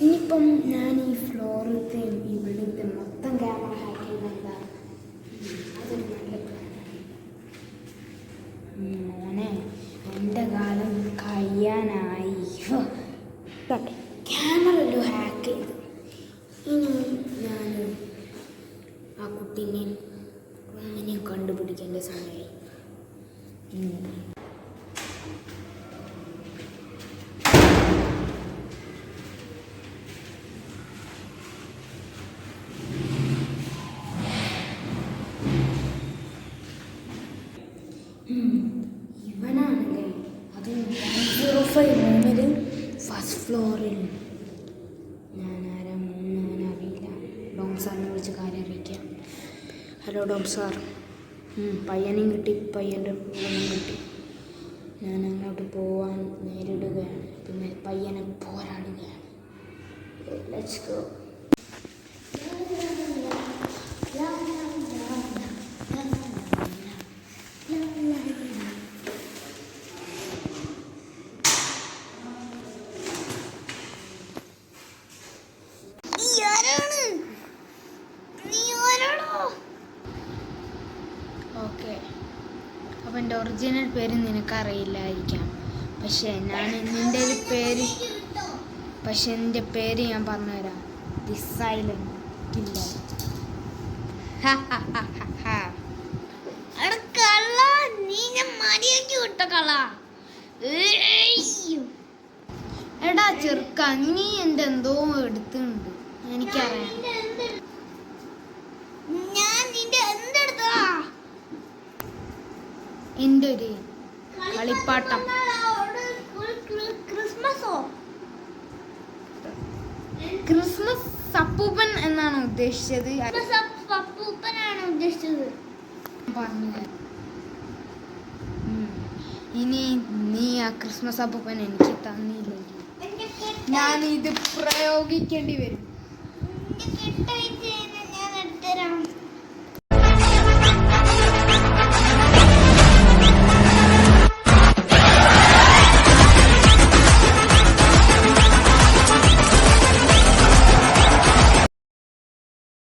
ഇനിയിപ്പം ഞാൻ ഈ ഫ്ലോറിലത്തെ ഈ ബിൽഡിങ്ങിന്റെ മൊത്തം ക്യാമറ ഹാക്ക് ചെയ്യുന്നത് അതൊരു നല്ല മോനെ എന്റെ കാലം കഴിയാനായി. ക്യാമറ ഒരു ഹാക്ക് ചെയ്തു. ഇനി ഞാൻ ആ കുട്ടീനെ കണ്ടുപിടിക്കേണ്ട സമയമായി ഇവനാണല്ലേ അത് സീറോ ഫൈവ് മൂന്നിൽ ഫസ്റ്റ് ഫ്ലോറിൽ ഞാൻ ആരാ മൂന്ന് അറിയില്ല ഡോം വിളിച്ച് കാര്യം അറിയിക്കാം. ഹലോ ഡോം സാർ പയ്യനെയും കിട്ടി. പയ്യന്റെ പൂവനും കിട്ടി. ഞാൻ അങ്ങോട്ട് പോവാൻ നേരിടുകയാണ്. പിന്നെ പയ്യനെ പോരാടുകയാണ്. Let's go okay. അപ്പം എന്റെ ഒറിജിനൽ പേര് നിനക്കറിയില്ലായിരിക്കാം. പക്ഷേ ഞാൻ നിന്റെ ഒരു പേര് പക്ഷെ എന്റെ പേര് ഞാൻ പറഞ്ഞുതരാം. ദി കില്ലർ എടാ ചെറുക്ക നീ എന്റെ എന്തോ എടുത്തുണ്ട് എനിക്കറിയാം. എന്റെ ഒരു കളിപ്പാട്ടം. ക്രിസ്മസോ? ക്രിസ്മസ് സപ്പൂപ്പൻ എന്നാണ് ഉദ്ദേശിച്ചത്. പപ്പൂപ്പനാണ് ഉദ്ദേശിച്ചത്. പറഞ്ഞു. ഇനി നീ ആ ക്രിസ്മസ് അപ്പൂപ്പൻ എനിക്ക് തന്നില്ലെങ്കിൽ ഞാൻ ഇത് പ്രയോഗിക്കേണ്ടി വരും.